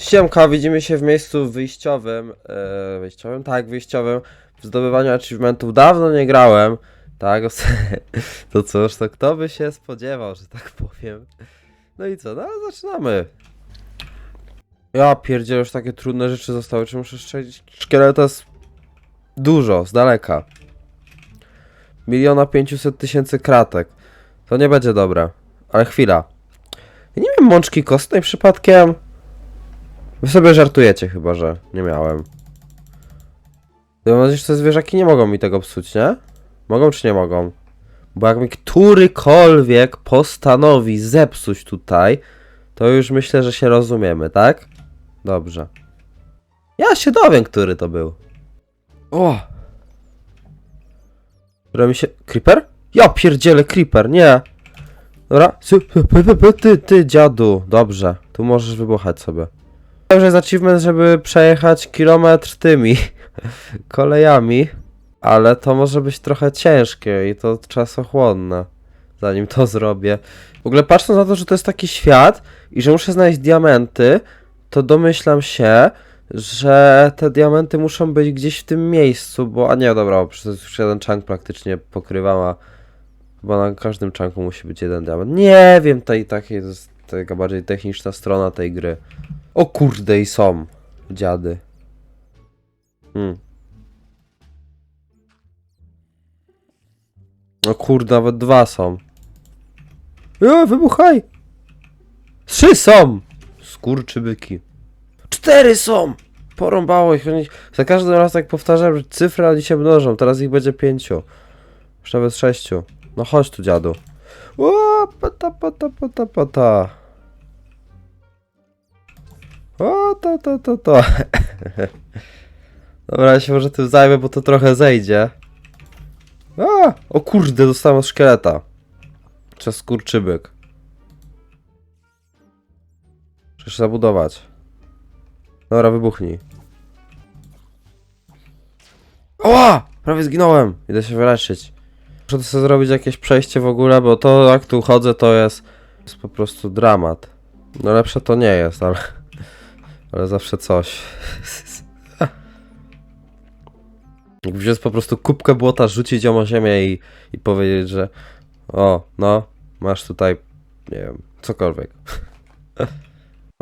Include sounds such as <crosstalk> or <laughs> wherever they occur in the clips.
Siemka, widzimy się w miejscu wyjściowym, e, wyjściowym, tak, wyjściowym, w zdobywaniu achievementów. Dawno nie grałem, tak, <laughs> to cóż, to kto by się spodziewał, że tak powiem. No i co, no zaczynamy. Ja pierdzielę, już takie trudne rzeczy zostały, czy muszę strzelić szkieleta z... Dużo, z daleka. Miliona pięciuset tysięcy kratek. To nie będzie dobre, ale chwila. Ja nie wiem, mączki kostnej przypadkiem? Wy sobie żartujecie chyba, że nie miałem. Ja mam nadzieję, że te zwierzaki nie mogą mi tego psuć, nie? Mogą czy nie mogą? Bo jak mi którykolwiek postanowi zepsuć tutaj, to już myślę, że się rozumiemy, tak? Dobrze. Ja się dowiem, który to był. O! Które mi się... Creeper? Ja pierdzielę Creeper, nie! Dobra, Sy- ty, ty, dziadu. Dobrze, tu możesz wybuchać sobie. Wiem, że jest achievement, żeby przejechać kilometr tymi <laughs> kolejami, ale to może być trochę ciężkie i to czasochłonne, zanim to zrobię. W ogóle patrząc na to, że to jest taki świat i że muszę znaleźć diamenty, to domyślam się, że te diamenty muszą być gdzieś w tym miejscu, bo... A nie, dobra, przecież już jeden chunk praktycznie pokrywam, a na każdym chunku musi być jeden diament. Nie wiem, to i tak jest taka bardziej techniczna strona tej gry. O kurde i są dziady. Hmm. O kurde, nawet dwa są. Ja, wybuchaj! Trzy są! Skurczybyki. Cztery są! Porąbało ich. Za każdym razem jak powtarzam, cyfry oni się mnożą. Teraz ich będzie pięciu. Już nawet sześciu. No chodź tu, dziadu. O, pata, pata, pata, pata. O, to, to, to, to. <laughs> Dobra, ja się może tym zajmę, bo to trochę zejdzie. A, o kurde, dostałem od szkieleta. Przez skurczybyk. Muszę się zabudować. Dobra, wybuchnij. Oła! Prawie zginąłem. Idę się wyleczyć. Muszę sobie zrobić jakieś przejście w ogóle, bo to jak tu chodzę to jest, jest po prostu dramat. No lepsze to nie jest, ale... Ale zawsze coś. Jak wziąć po prostu kubkę błota, rzucić ją o ziemię i, i powiedzieć, że o, no, masz tutaj, nie wiem, cokolwiek.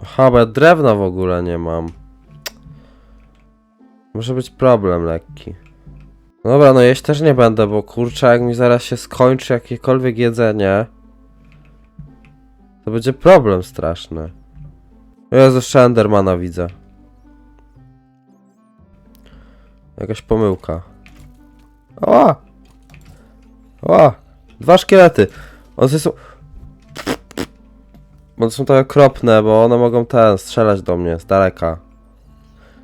Aha, bo ja drewna w ogóle nie mam. Może być problem lekki. No dobra, no jeść też nie będę, bo kurczę, jak mi zaraz się skończy jakiekolwiek jedzenie, to będzie problem straszny. Jezu, jeszcze Endermana widzę. Jakaś pomyłka. O! O! Dwa szkielety! One są... One są tak okropne, bo one mogą ten, strzelać do mnie z daleka.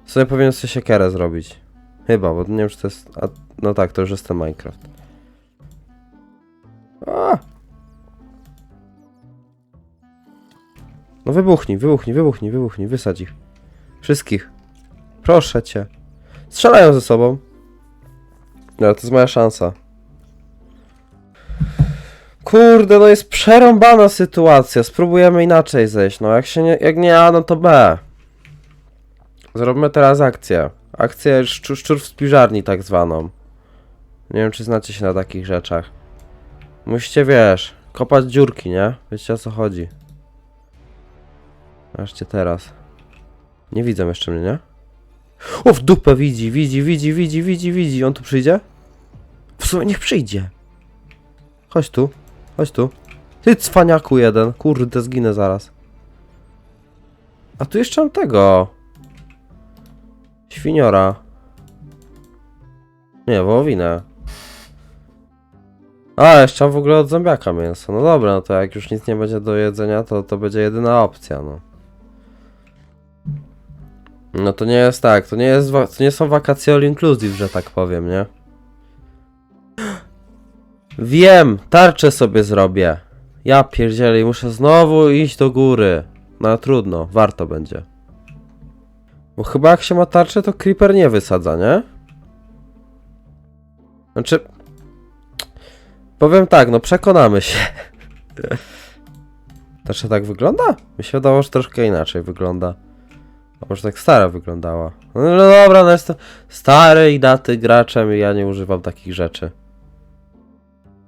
Sobie powinien sobie siekierę zrobić. Chyba, bo nie wiem czy to jest... A, no tak, to już jest ten Minecraft. A! No wybuchnij, wybuchnij, wybuchnij, wybuchnij, wysadź ich. Wszystkich. Proszę cię. Strzelają ze sobą. No, to jest moja szansa. Kurde, no jest przerąbana sytuacja. Spróbujemy inaczej zejść. No, jak się nie, jak nie A, no to B. Zrobimy teraz akcję. Akcję szczur, szczur w spiżarni tak zwaną. Nie wiem, czy znacie się na takich rzeczach. Musicie, wiesz, kopać dziurki, nie? Wiecie o co chodzi. Ażcie teraz. Nie widzę jeszcze mnie, nie? O, w dupę widzi, widzi, widzi, widzi, widzi, widzi. On tu przyjdzie? W sumie niech przyjdzie. Chodź tu, chodź tu. Ty cwaniaku jeden. Kurde, zginę zaraz. A tu jeszcze mam tego. Świniora. Nie, wołowinę. A, jeszcze mam w ogóle od zębiaka mięso. No dobra, no to jak już nic nie będzie do jedzenia, to to będzie jedyna opcja, no. No to nie jest tak, to nie jest, to nie są wakacje all inclusive, że tak powiem, nie? Wiem, tarczę sobie zrobię. Ja pierdzielę i muszę znowu iść do góry. No trudno, warto będzie. Bo chyba jak się ma tarczę, to creeper nie wysadza, nie? Znaczy... Powiem tak, no przekonamy się. <laughs> Tarcza tak wygląda? Mi się wydawało, że troszkę inaczej wygląda. A może tak stara wyglądała? No, no dobra, no jestem stary i daty graczem i ja nie używam takich rzeczy.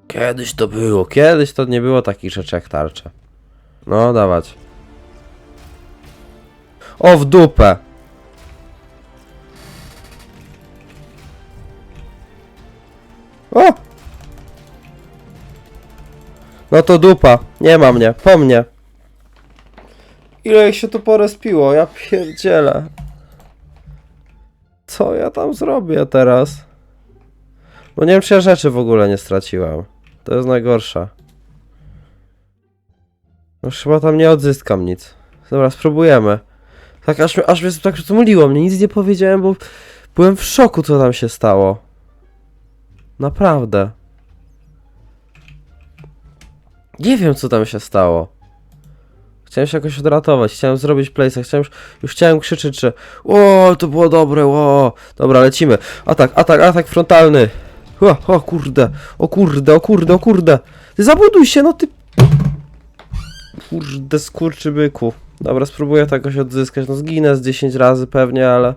Kiedyś to było, kiedyś to nie było takich rzeczy jak tarcze. No, dawać. O, w dupę! O! No to dupa, nie ma mnie, po mnie. Ile się tu porespiło, ja pierdzielę. Co ja tam zrobię teraz? Bo nie wiem, czy ja rzeczy w ogóle nie straciłem. To jest najgorsze. Już chyba tam nie odzyskam nic. Dobra, spróbujemy. Tak, aż, aż mnie tak zmuliło mnie, nic nie powiedziałem, bo byłem w szoku, co tam się stało. Naprawdę. Nie wiem, co tam się stało. Chciałem się jakoś odratować, chciałem zrobić place'a, chciałem już, już chciałem krzyczeć, że o, to było dobre, o, dobra, lecimy. Atak, atak, atak frontalny. O, o kurde, o kurde, o kurde, o kurde. Ty zabuduj się, no ty... Kurde, skurczybyku. Dobra, spróbuję to jakoś odzyskać, no zginę z 10 razy pewnie, ale...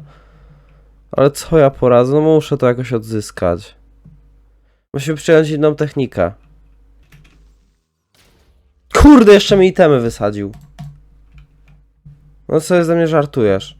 Ale co ja poradzę, no muszę to jakoś odzyskać. Musimy przyjąć inną technikę. Kurde, jeszcze mi itemy wysadził. No co ze mnie żartujesz?